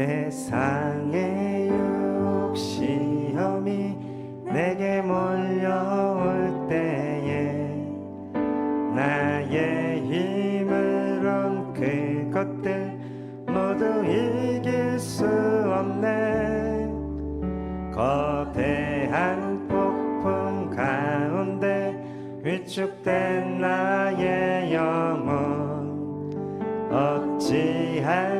세상의 욕시험이 내게 몰려올 때에 나의 힘으론 그것들 모두 이길 수 없네. 거대한 폭풍 가운데 위축된 나의 영혼 어찌할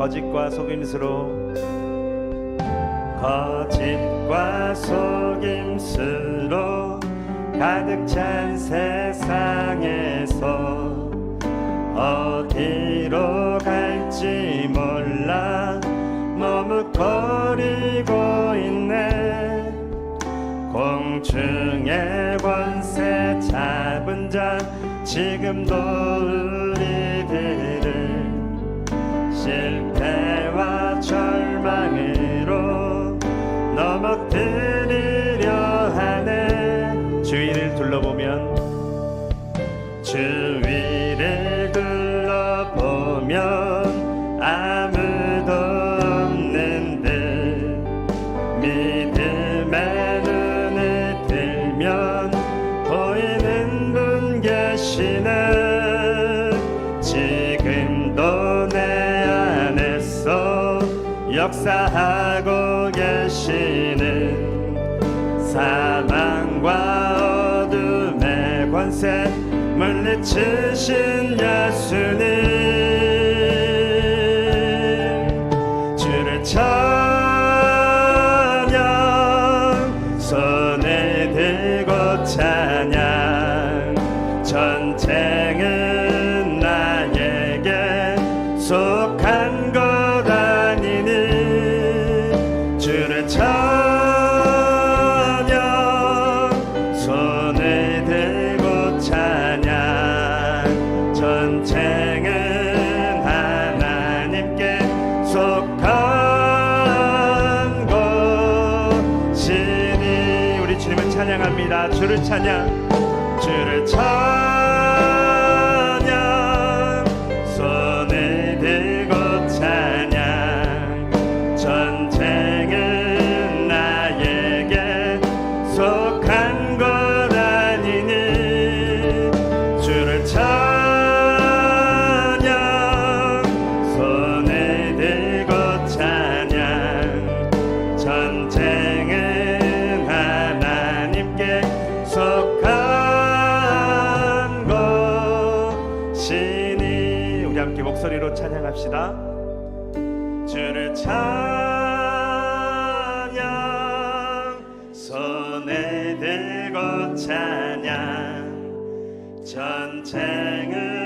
거짓과 속임수로. 거짓과 속임수로 가득 찬 세상에서 어디로 갈지 몰라. 머뭇거리고 있네. 공중의 권세 잡은 자 지금도 절망으 계시는 사망과 어둠의 권세 물리치신 예수님. 주를 찬 주를 찬양 주를 찬양 전쟁은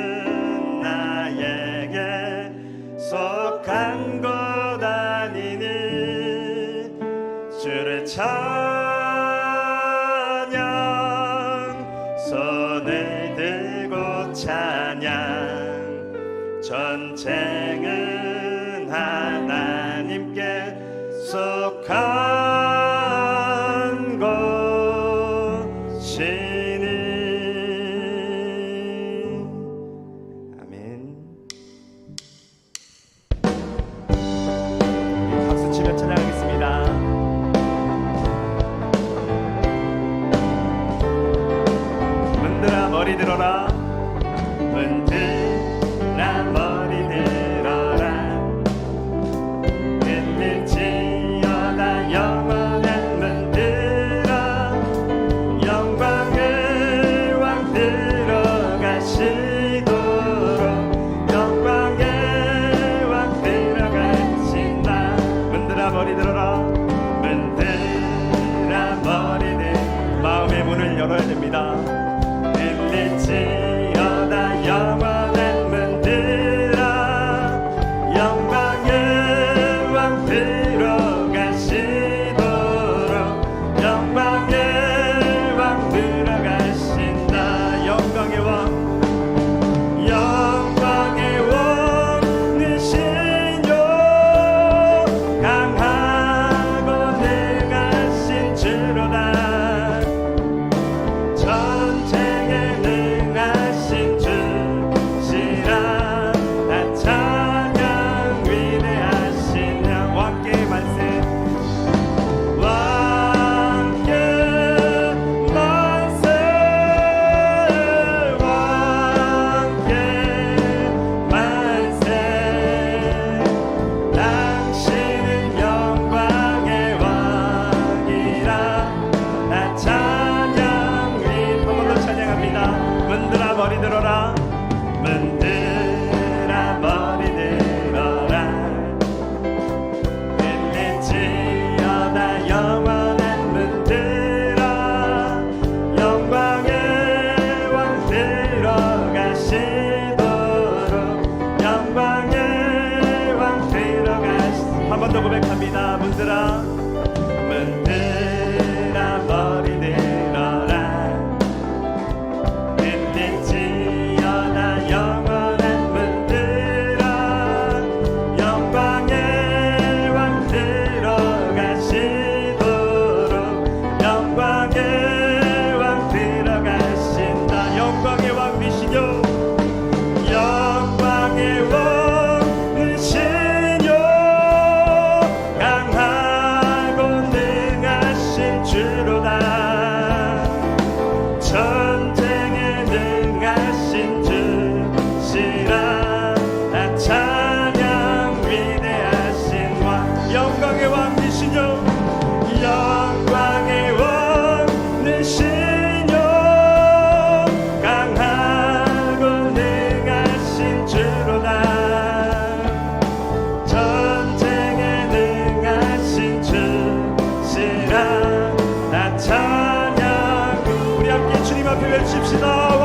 주님 앞에 외칩시다.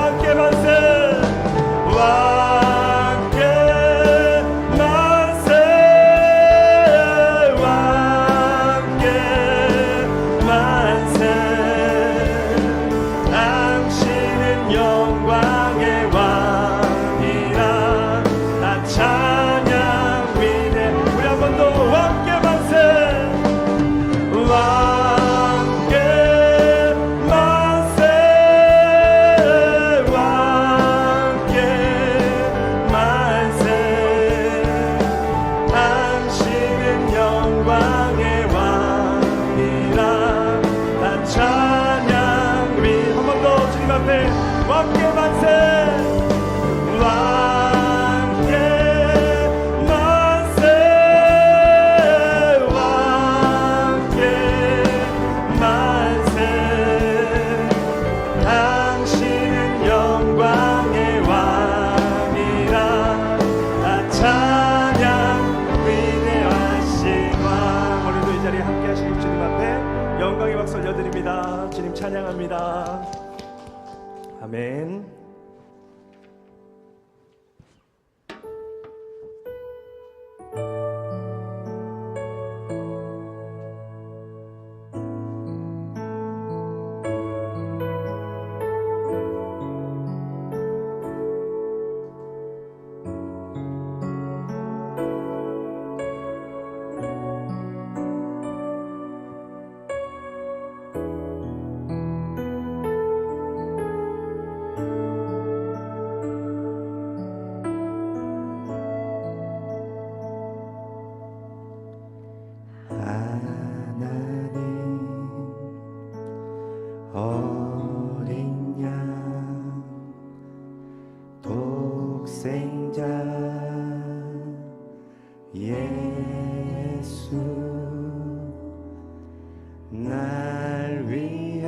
날 위해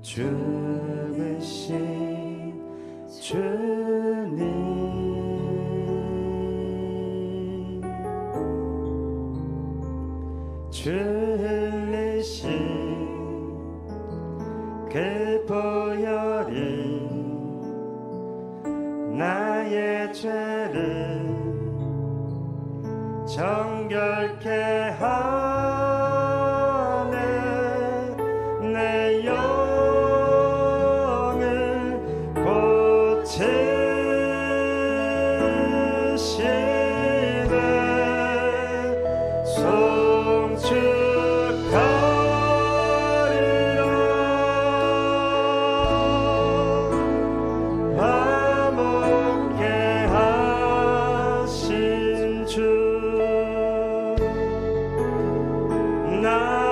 주 순결케 하 night.